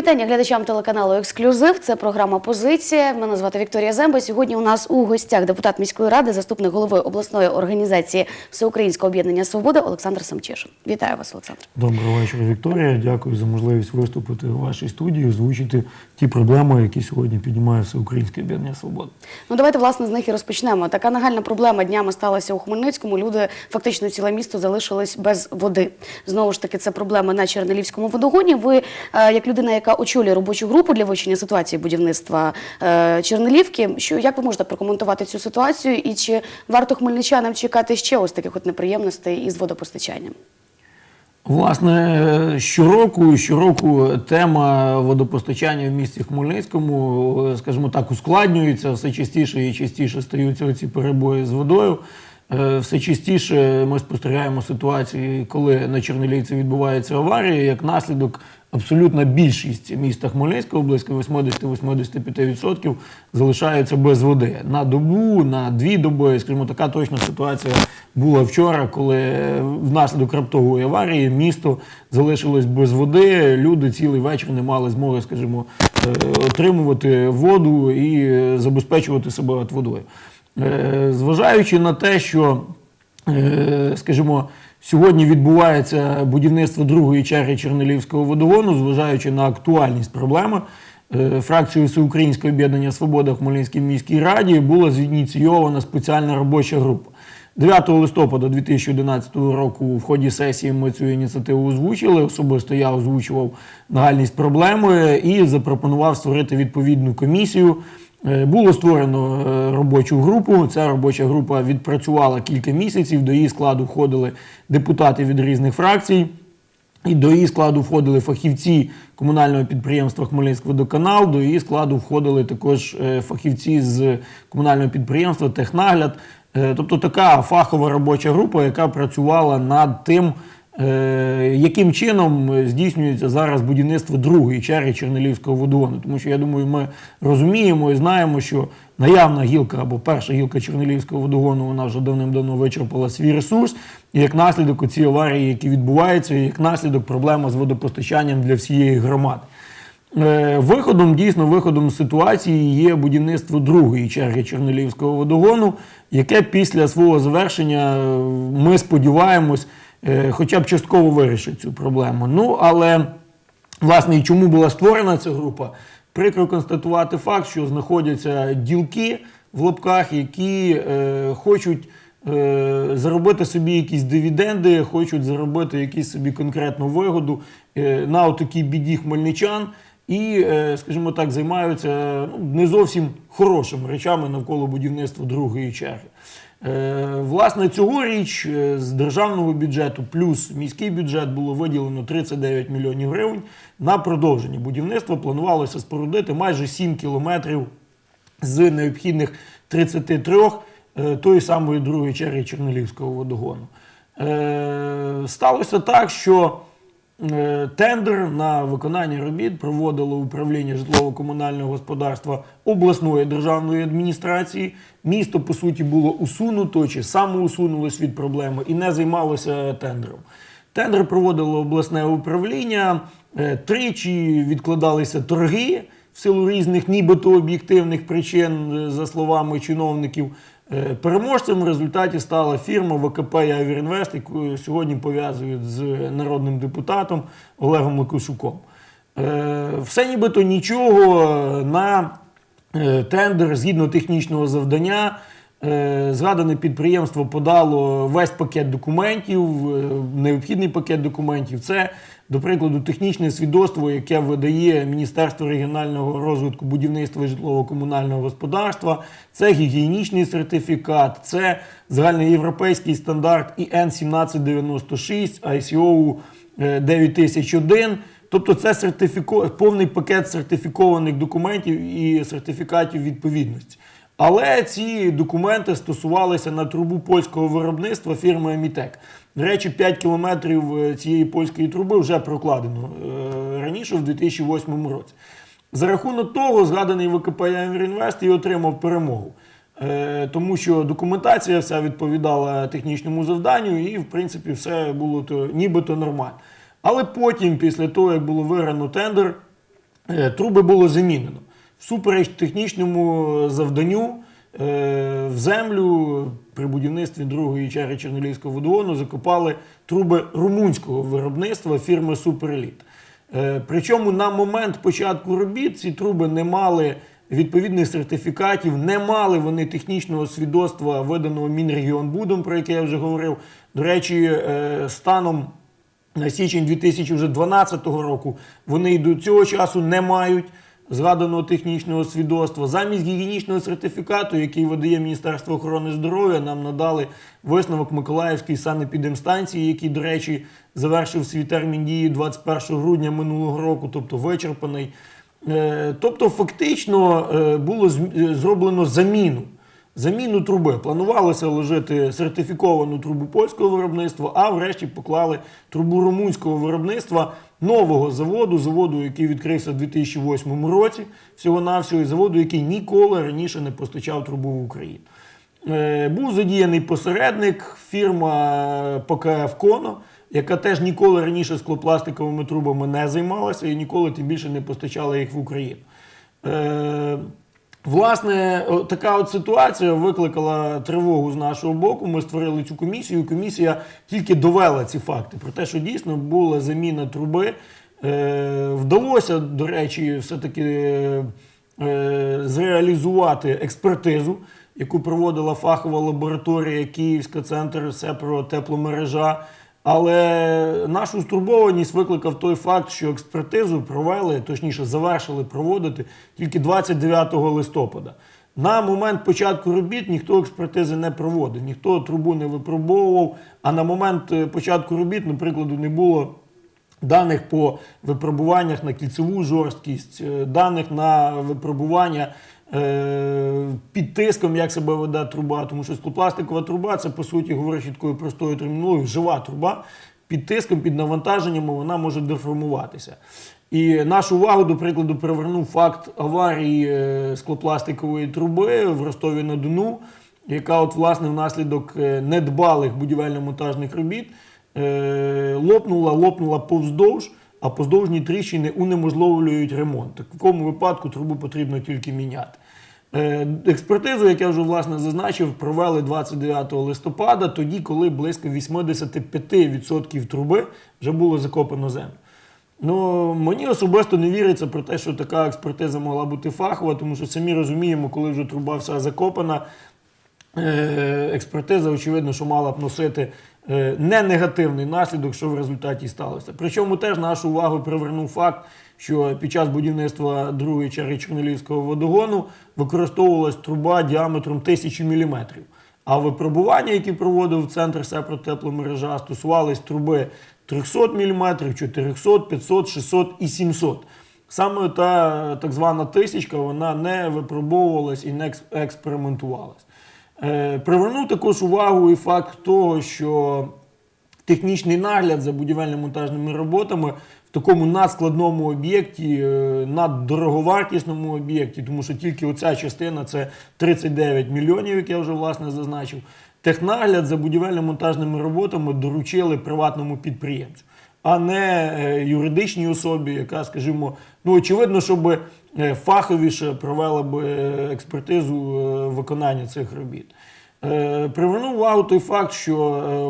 вітання глядачам телеканалу Ексклюзив. Це програма Позиція. Мене звати Вікторія Земба. Сьогодні у нас у гостях депутат міської ради, заступник голови обласної організації Всеукраїнського об'єднання Свобода Олександр Самчишин. Вітаю вас, Олександр. Доброго вечора, Вікторія. Дякую за можливість виступити у вашій студії, озвучити ті проблеми, які сьогодні піднімає Всеукраїнське об'єднання Свобода. Ну давайте власне з них і розпочнемо. Така нагальна проблема днями сталася у Хмельницькому. Люди фактично ціле місто залишились без води. Знову ж таки, це проблема на Чернелівському водогоні. Ви, е, як людина, яка очолює робочу групу для вивчення ситуації будівництва е, Чернелівки, що як ви можете прокоментувати цю ситуацію, і чи варто хмельничанам чекати ще ось таких от неприємностей із водопостачанням? Власне, щороку, щороку тема водопостачання в місті Хмельницькому, скажімо так, ускладнюється, все частіше і частіше стаються ці перебої з водою. Е, Все частіше ми спостерігаємо ситуації, коли на Чернелівці відбувається аварія, як наслідок абсолютна більшість міста Хмельницького, близько 80-85% залишаються без води на добу, на дві доби. Скажімо, така точна ситуація була вчора, коли внаслідок раптової аварії місто залишилось без води. Люди цілий вечір не мали змоги, скажімо, е, отримувати воду і е, забезпечувати себе от водою. Е, Зважаючи на те, що, е, скажімо, сьогодні відбувається будівництво другої черги Чернелівського водогону, зважаючи на актуальність проблеми, е, фракцією Всеукраїнського об'єднання Свобода в Хмельницькій міській раді була зініційована спеціальна робоча група. 9 листопада 2011 року в ході сесії ми цю ініціативу озвучили. Особисто я озвучував нагальність проблеми і запропонував створити відповідну комісію. Е, Було створено е, робочу групу. Ця робоча група відпрацювала кілька місяців. До її складу входили депутати від різних фракцій. І до її складу входили фахівці комунального підприємства Хмельницькводоканал, до її складу входили також е, фахівці з комунального підприємства Технагляд. Тобто така фахова робоча група, яка працювала над тим, яким чином здійснюється зараз будівництво другої черги Чернелівського водогону. Тому що я думаю, ми розуміємо і знаємо, що наявна гілка або перша гілка Чернелівського водогону вона вже давним-давно вичерпала свій ресурс. І як наслідок ці аварії, які відбуваються, і як наслідок проблема з водопостачанням для всієї громади. Е, Виходом, дійсно, виходом ситуації є будівництво другої черги Чернелівського водогону, яке після свого завершення е, ми сподіваємось, е, хоча б частково вирішить цю проблему. Ну, але власне, і чому була створена ця група? Прикро констатувати факт, що знаходяться ділки в лапках, які е, хочуть е, заробити собі якісь дивіденди, хочуть заробити якісь собі конкретну вигоду е, на отакій біді хмельничан. І, е, скажімо так, займаються ну, не зовсім хорошими речами навколо будівництва другої черги. Е, Власне, цьогоріч е, з державного бюджету плюс міський бюджет було виділено 39 мільйонів гривень на продовження будівництва. Планувалося спорудити майже 7 кілометрів з необхідних 33 е, тої самої другої черги Чернелівського водогону. Сталося так, що тендер на виконання робіт проводило управління житлово-комунального господарства обласної державної адміністрації. Місто, по суті, було усунуто чи самоусунулось від проблеми і не займалося тендером. Тендер проводило обласне управління, е, тричі відкладалися торги в силу різних нібито об'єктивних причин, е, за словами чиновників. Е, Переможцем в результаті стала фірма ВКП «Явірінвест», яку сьогодні пов'язують з народним депутатом Олегом Лукашуком. Е, Все нібито нічого на е, тендер згідно технічного завдання. Е, Згадане підприємство подало весь пакет документів, е, необхідний пакет документів. Це, до прикладу, технічне свідоцтво, яке видає Міністерство регіонального розвитку будівництва і житлово-комунального господарства. Це гігієнічний сертифікат, це загальноєвропейський стандарт ІН 1796, ICO е, 9001. Тобто це сертифіко... повний пакет сертифікованих документів і сертифікатів відповідності. Але ці документи стосувалися на трубу польського виробництва фірми Емітек. До речі, 5 кілометрів е, цієї польської труби вже прокладено е, раніше, в 2008 році. За рахунок того, згаданий ВКП «Інвест» і отримав перемогу. Е, Тому що документація вся відповідала технічному завданню, і, в принципі, все було то, нібито нормально. Але потім, після того, як було виграно тендер, труби було замінено. Всупереч технічному завданню е, в землю при будівництві другої черги Чернолівського водогону закопали труби румунського виробництва фірми Суперліт. Е, Причому на момент початку робіт ці труби не мали відповідних сертифікатів, не мали вони технічного свідоцтва, виданого Мінрегіонбудом, про яке я вже говорив. До речі, е, станом на січень 2012 року вони і до цього часу не мають згаданого технічного свідоцтва. Замість гігієнічного сертифікату, який видає Міністерство охорони здоров'я, нам надали висновок Миколаївської санепідемстанції, який, до речі, завершив свій термін дії 21 грудня минулого року, тобто вичерпаний. Е, Тобто, фактично е, було е, зроблено заміну. Заміну труби. Планувалося вложити сертифіковану трубу польського виробництва, а врешті поклали трубу румунського виробництва нового заводу, заводу, який відкрився в 2008 році, всього-навсього, і заводу, який ніколи раніше не постачав трубу в Україну. Е, Був задіяний посередник, фірма ПКФ Коно, яка теж ніколи раніше склопластиковими трубами не займалася і ніколи тим більше не постачала їх в Україну. Е, Власне, така от ситуація викликала тривогу з нашого боку. Ми створили цю комісію. Комісія тільки довела ці факти про те, що дійсно була заміна труби. Е, вдалося, до речі, все-таки е, зреалізувати експертизу, яку проводила фахова лабораторія Київська центр Сепро тепломережа. Але нашу стурбованість викликав той факт, що експертизу провели, точніше, завершили проводити тільки 29 листопада. На момент початку робіт ніхто експертизи не проводив, ніхто трубу не випробовував. А на момент е, початку робіт, наприклад, не було даних по випробуваннях на кільцеву жорсткість, е, даних на випробування під тиском, як себе веде труба, тому що склопластикова труба це, по суті, говорячи такою простою термінологією, жива труба. Під тиском, під навантаженням вона може деформуватися. І нашу увагу, до прикладу, привернув факт аварії е, склопластикової труби в Ростові на Дону, яка, от, власне, внаслідок е, недбалих будівельно-монтажних робіт е, лопнула, лопнула повздовж, а поздовжні тріщини унеможливлюють ремонт. В такому випадку трубу потрібно тільки міняти. Е, Експертизу, як я вже власне зазначив, провели 29 листопада, тоді, коли близько 85% труби вже було закопано землю. Ну, мені особисто не віриться про те, що така експертиза могла бути фахова, тому що самі розуміємо, коли вже труба вся закопана, е, експертиза, очевидно, що мала б носити не негативний наслідок, що в результаті сталося. Причому теж нашу увагу привернув факт, що під час будівництва другої черги Чорнолівського водогону використовувалась труба діаметром тисячі міліметрів. А випробування, які проводив центр Сепротепломережа, стосувались труби 300 мм, 400, 500, 600 і 700. Саме та так звана тисячка вона не випробовувалась і не експериментувалась. Е, привернув також увагу і факт того, що технічний нагляд за будівельно-монтажними роботами в такому надскладному об'єкті, е, наддороговартісному об'єкті, тому що тільки оця частина це 39 мільйонів, як я вже власне зазначив. Технагляд за будівельно-монтажними роботами доручили приватному підприємцю, а не е, юридичній особі, яка, скажімо, ну очевидно, щоб е, фаховіше провела б е, експертизу виконання цих робіт. Привернув увагу той факт, що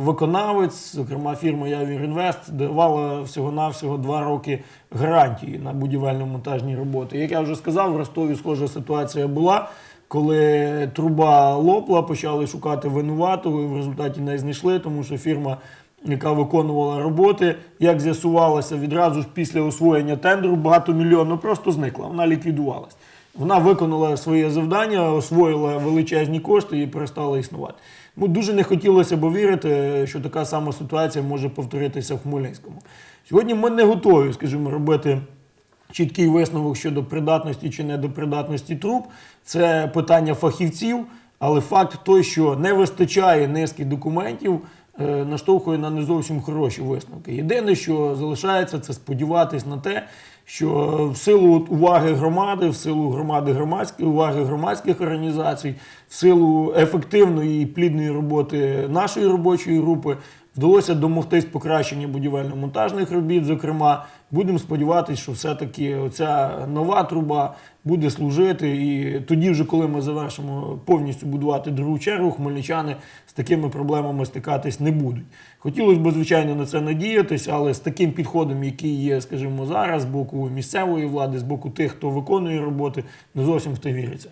виконавець, зокрема фірма Явірінвест, давала всього-навсього два роки гарантії на будівельно-монтажні роботи. Як я вже сказав, в Ростові схожа ситуація була, коли труба лопла, почали шукати винуватого і в результаті не знайшли, тому що фірма, яка виконувала роботи, як з'ясувалося, відразу ж після освоєння тендеру багатомільйонно просто зникла, вона ліквідувалась. Вона виконала своє завдання, освоїла величезні кошти і перестала існувати. Ну, дуже не хотілося б вірити, що така сама ситуація може повторитися в Хмельницькому. Сьогодні ми не готові, скажімо, робити чіткий висновок щодо придатності чи недопридатності труб. Це питання фахівців, але факт той, що не вистачає низки документів, наштовхує на не зовсім хороші висновки. Єдине, що залишається, це сподіватись на те, що в силу уваги громади, в силу громади громадської уваги громадських організацій, в силу ефективної і плідної роботи нашої робочої групи вдалося домогтись покращення будівельно-монтажних робіт. Зокрема, будемо сподіватися, що все-таки ця нова труба буде служити. І тоді, вже коли ми завершимо повністю будувати другу чергу, хмельничани з такими проблемами стикатись не будуть. Хотілося б, звичайно, на це надіятися, але з таким підходом, який є, скажімо, зараз, з боку місцевої влади, з боку тих, хто виконує роботи, не зовсім в те віриться.